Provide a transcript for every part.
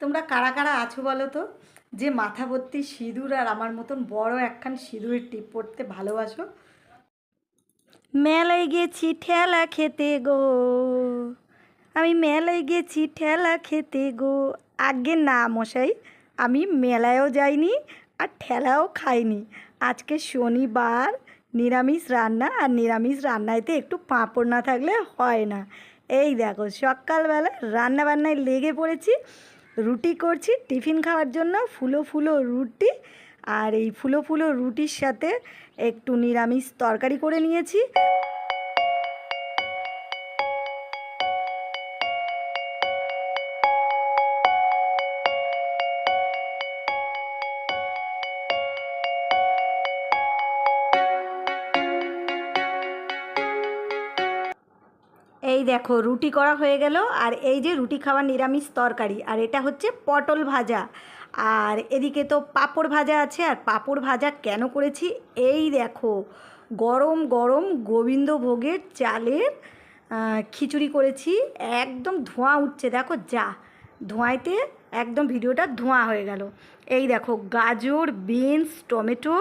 তোমরা কারা কারা আছো বলো তো? যে মাথা ভর্তি সিঁদুর আর আমার মতন বড় একখান সিঁদুরের টিপ পড়তে ভালোবাসো? মেলায় গেছি ঠেলা খেতে গো। আমি মেলায় গেছি ঠেলা খেতে গো। আগে না মশাই, আমি মেলায়ও যাইনি আর ঠেলাও খাইনি। আজকে শনিবার, নিরামিষ রান্না আর নিরামিষ রান্নাইতে একটু পাঁপড় না থাকলে হয় না। এই দেখো, সকালবেলা রান্না বান্নায় লেগে পড়েছি। রুটি করছি, টিফিন খাওয়ার জন্য ফুলো ফুলো রুটি আর এই ফুলো ফুলো রুটির সাথে একটু নিরামিষ তরকারি করে নিয়েছি। এই দেখো, রুটি করা হয়ে গেল, আর এই যে রুটি খাওয়ার নিরামিষ তরকারি, আর এটা হচ্ছে পটল ভাজা। আর এদিকে তো পাঁপড় ভাজা আছে, আর পাঁপড় ভাজা কেন করেছি? এই দেখো, গরম গরম গোবিন্দভোগের চালের খিচুড়ি করেছি, একদম ধোঁয়া উঠছে, দেখো যা, ধোঁয়াইতে একদম ভিডিওটা ধোঁয়া হয়ে গেল। এই দেখো, গাজর, বিনস, টমেটো,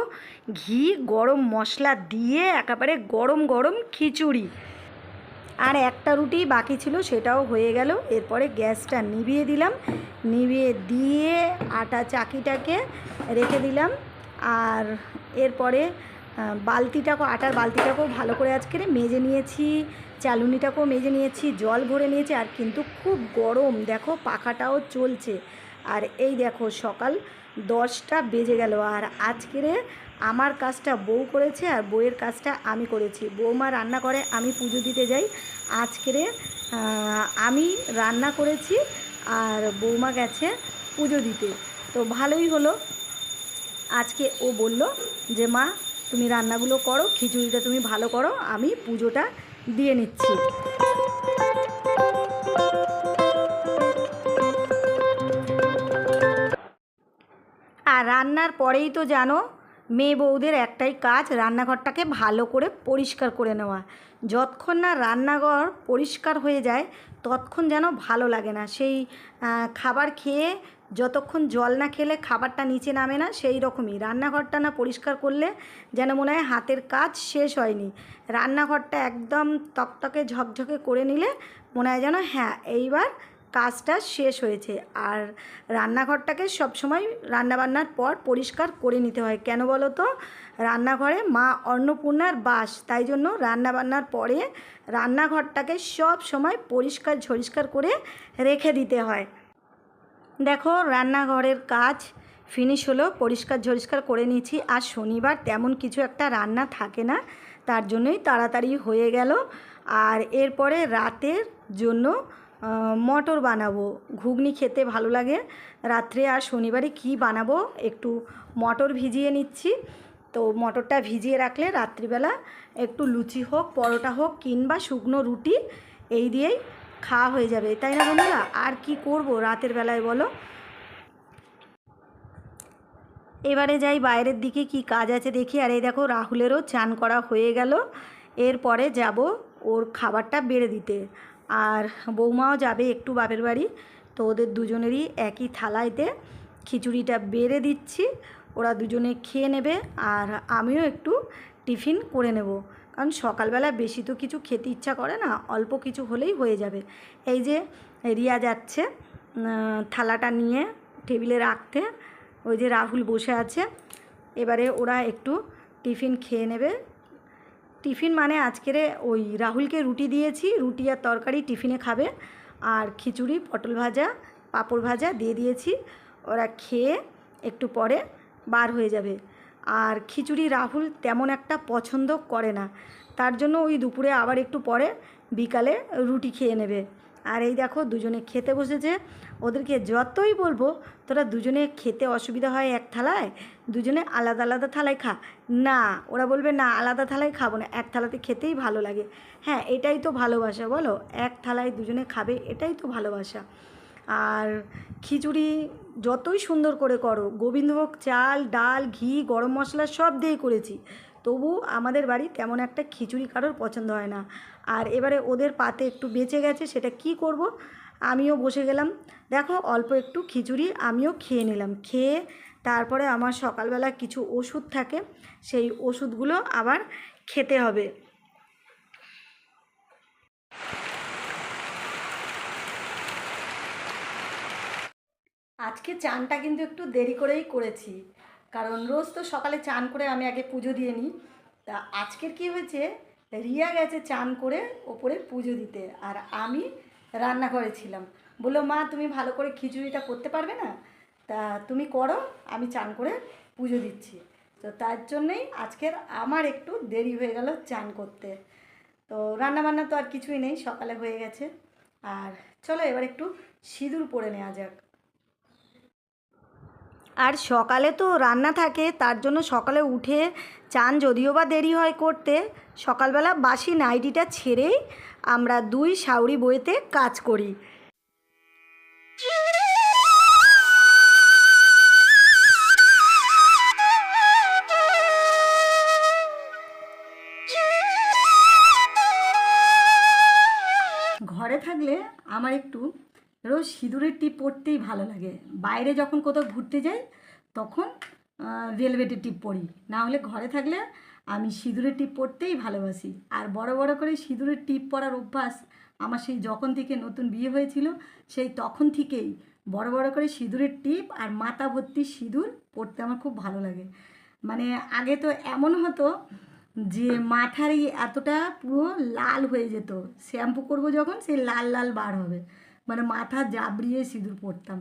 ঘি, গরম মশলা দিয়ে একেবারে গরম গরম খিচুড়ি। আর একটা রুটি বাকি ছিল, সেটাও হয়ে গেল। এরপরে গ্যাসটা নিভিয়ে দিলাম। নিভিয়ে দিয়ে আটা চাকিটাকে রেখে দিলাম। আর এরপরে বালতিটাকেও আটার বালতিটাকেও ভালো করে আজকে মেজে নিয়েছি, চালুনিটাকেও মেজে নিয়েছি, জল ভরে নিয়েছি, আর কিন্তু খুব গরম। দেখো, পাখাটাও চলছে। আর এই দেখো, সকাল দশটা বেজে গেল। আর আজকেরে আমার কাজটা বউ করেছে আর বউয়ের কাজটা আমি করেছি। বৌমা রান্না করে, আমি পুজো দিতে যাই। আজকেরে আমি রান্না করেছি আর বৌমা গেছে পুজো দিতে। তো ভালোই হলো। আজকে ও বলল যে, মা, তুমি রান্নাগুলো করো, খিচুড়িটা তুমি ভালো করো, আমি পুজোটা দিয়ে নিচ্ছি। আর রান্নার পরেই তো জানো মেয়ে বউদের একটাই কাজ রান্নাঘরটাকে ভালো করে পরিষ্কার করে নেওয়া। যতক্ষণ না রান্নাঘর পরিষ্কার হয়ে যায়, ততক্ষণ যেন ভালো লাগে না। সেই খাবার খেয়ে যতক্ষণ জল না খেলে খাবারটা নিচে নামে না, সেই রকমই। রান্নাঘরটা না পরিষ্কার করলে যেন মনে হয় হাতের কাজ শেষ হয়নি। রান্নাঘরটা একদম তকতকে ঝকঝকে করে নিলে মনে হয় যেন হ্যাঁ এইবার কাজটা শেষ হয়েছে। আর রান্নাঘরটাকে সবসময় রান্নাবান্নার পর পরিষ্কার করে নিতে হয়। কেন বলো তো রান্নাঘরে মা অন্নপূর্ণার বাস, তাই জন্য রান্নাবান্নার পরে রান্নাঘরটাকে সব সময় পরিষ্কার ঝরিষ্কার করে রেখে দিতে হয়। দেখো, রান্নাঘরের কাজ ফিনিশ হলো, পরিষ্কার ঝরিষ্কার করে নিয়েছি। আর শনিবার তেমন কিছু একটা রান্না থাকে না, তার জন্যই তাড়াতাড়ি হয়ে গেল। আর এরপরে রাতের জন্য মটর বানাবো। ঘুগনি খেতে ভালো লাগে। রাত্রে আর শনিবারে কি বানাবো? একটু মটর ভিজিয়ে নিচ্ছি। তো মটরটা ভিজিয়ে রাখলে রাত্রিবেলা একটু লুচি হোক, পরোটা হোক কিংবা শুকনো রুটি, এই দিয়েই খাওয়া হয়ে যাবে। তাই না বন্ধুরা? আর কি করব রাতের বেলায় বলো? এবারে যাই বাইরের দিকে কি কাজ আছে দেখি। আর এই দেখো রাহুলেরও চান করা হয়ে গেল। এরপরে যাব ওর খাবারটা বেড়ে দিতে। আর বৌমাও যাবে একটু বাপের বাড়ি, তো ওদের দুজনেরই একই থালাইতে খিচুড়িটা বেড়ে দিচ্ছি, ওরা দুজনে খেয়ে নেবে আর আমিও একটু টিফিন করে নেব। কারণ সকালবেলা বেশি তো কিছু খেতে ইচ্ছা করে না, অল্প কিছু হলেই হয়ে যাবে। এই যে রিয়া যাচ্ছে থালাটা নিয়ে টেবিলে রাখতে, ওই যে রাহুল বসে আছে, এবারে ওরা একটু টিফিন খেয়ে নেবে টিফিন মানে আজকেরে ওই রাহুলকে রুটি দিয়েছি, রুটি আর তরকারি টিফিনে খাবে। আর খিচুড়ি, পটল ভাজা, পাঁপড় ভাজা দিয়ে দিয়েছি। ওরা খেয়ে একটু পরে বার হয়ে যাবে। আর খিচুড়ি রাহুল তেমন একটা পছন্দ করে না। তার জন্য ওই দুপুরে আবার একটু পরে বিকালে রুটি খেয়ে নেবে। আর এই দেখো দুজনে খেতে বসেছে। ওদেরকে যতই বলব, তোরা দুজনে খেতে অসুবিধা হয় এক থালায়, দুজনে আলাদা আলাদা থালায় খা। না, ওরা বলবে, না, আলাদা থালায় খাব না, এক থালাতে খেতেই ভালো লাগে। হ্যাঁ এটাই তো ভালোবাসা, বলো? এক থালায় দুজনে খাবে, এটাই তো ভালোবাসা। আর খিচুড়ি যতই সুন্দর করে করো, গোবিন্দভোগ চাল, ডাল, ঘি, গরম মশলা সব দিয়ে করেছি। তবু আমাদের বাড়ি তেমন একটা খিচুড়ি কারোর পছন্দ হয় না। আর এবারে ওদের পাতে একটু বেঁচে গেছে, সেটা কি করব? আমিও বসে গেলাম। দেখো, অল্প একটু খিচুড়ি আমিও খেয়ে নিলাম। খেয়ে তারপরে আমার সকালবেলা কিছু ওষুধ থাকে, সেই ওষুধগুলো আবার খেতে হবে। আজকে চানটা কিন্তু একটু দেরি করেই করেছি। কারণ রোজ তো সকালে চান করে আমি আগে পুজো দিয়ে নিই। তা আজকের কি হয়েছে? রিয়া গেছে চান করে ওপরে পুজো দিতে আর আমি রান্না করেছিলাম বলল, মা, তুমি ভালো করে খিচুড়িটা করতে পারবে না? তা তুমি করো, আমি চান করে পুজো দিচ্ছি। তো তার জন্যই আজকের আমার একটু দেরি হয়ে গেল চান করতে। তো রান্নাবান্না তো আর কিছুই নেই, সকালে হয়ে গেছে। আর চলো এবার একটু সিঁদুর পরে নেওয়া যাক। আর সকালে তো রান্না থাকে, তার জন্য সকালে উঠে চান, যদিও বা দেরি হয় করতে, সকালবেলা বাসি নাইটিটা ছেড়েই আমরা দুই শাউরি বইতে কাজ করি। ঘরে থাকলে আমার একটু রোজ সিঁদুরের টিপ পরতেই ভালো লাগে। বাইরে যখন কোথাও ঘুরতে যাই, তখন ভেলভেটের টিপ পরি না হলে ঘরে থাকলে আমি সিঁদুরের টিপ পরতেই ভালোবাসি। আর বড় বড় করে সিঁদুরের টিপ পরার অভ্যাস আমার সেই যখন থেকে নতুন বিয়ে হয়েছিল, সেই তখন থেকেই বড় বড় করে সিঁদুরের টিপ আর মাথা ভর্তি সিঁদুর পরতে আমার খুব ভালো লাগে। মানে আগে তো এমন হতো যে মাথার এতটা পুরো লাল হয়ে যেত। শ্যাম্পু করব যখন, সেই লাল লাল বার হবে। মানে মাথা জাবড়িয়ে সিঁদুর পরতাম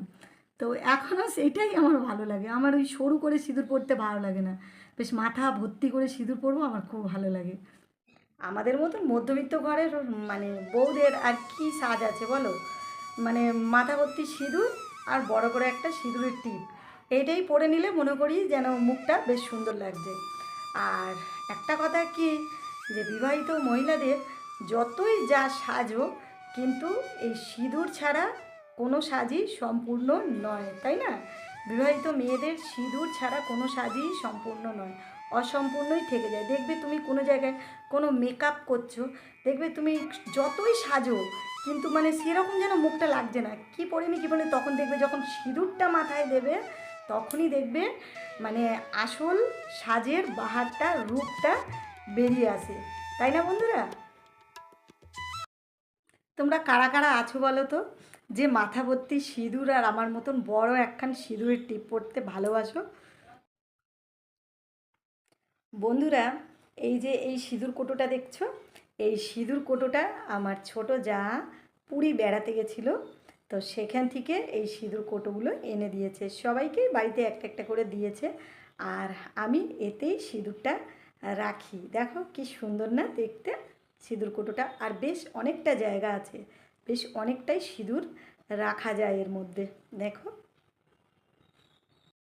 তো এখনও সেটাই আমার ভালো লাগে। আমার ওই সরু করে সিঁদুর পরতে ভালো লাগে না। বেশ মাথা ভর্তি করে সিঁদুর পরবো আমার খুব ভালো লাগে। আমাদের মতন মধ্যবিত্ত ঘরের মানে বউদের আর কি সাজ আছে বলো? মানে মাথা ভর্তি সিঁদুর আর বড় করে একটা সিঁদুরের টিপ। এইটাই পরে নিলে মনে করি যেন মুখটা বেশ সুন্দর লাগছে। আর একটা কথা কি? যে বিবাহিত মহিলাদের যতই যা সাজো কিন্তু এই সিঁদুর ছাড়া কোনো সাজই সম্পূর্ণ নয়, তাই না? বিবাহিত মেয়েদের সিঁদুর ছাড়া কোনো সাজই সম্পূর্ণ নয়, অসম্পূর্ণই থেকে যায়। দেখবে তুমি কোনো জায়গায় কোনো মেকআপ করছ, দেখবে তুমি যতই সাজো, কিন্তু মানে সেরকম যেন মুখটা লাগছে না। কি পড়েনি কি বলে তখন দেখবে যখন সিঁদুরটা মাথায় দেবে, তখনই দেখবে মানে আসল সাজের বাহারটা, রূপটা বেরিয়ে আসে। তাই না বন্ধুরা? তোমরা কারা কারা আছো বলো তো? যে মাথা ভর্তি সিঁদুর আর আমার মতন বড় একখান সিঁদুরের টিপ পড়তে ভালোবাসো? বন্ধুরা, এই যে এই সিঁদুর কোটোটা দেখছ? এই সিঁদুর কোটোটা আমার ছোট যা পুরী বেড়াতে গেছিল, তো সেখান থেকে এই সিঁদুর কোটোগুলো এনে দিয়েছে। সবাইকেই বাড়িতে একটা একটা করে দিয়েছে, আর আমি এতেই সিঁদুরটা রাখি। দেখো কি সুন্দর না দেখতে। সিঁদুর কোটোটা। আর বেশ অনেকটা জায়গা আছে। বেশ অনেকটাই সিঁদুর রাখা যায় এর মধ্যে। দেখো।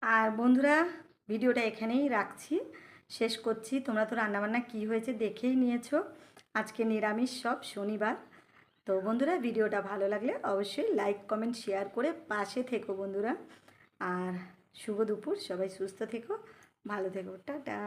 আর বন্ধুরা, ভিডিওটা এখানেই রাখছি। শেষ করছি। তোমরা তো রান্নাবান্না কী হয়েছে দেখেই নিয়েছো। আজকে নিরামিষ সব শনিবার। তো বন্ধুরা, ভিডিওটা ভালো লাগলে অবশ্যই লাইক, কমেন্ট, শেয়ার করে পাশে থেকো বন্ধুরা। আর শুভ দুপুর। সবাই সুস্থ থেকো। ভালো থেকো। টাটা।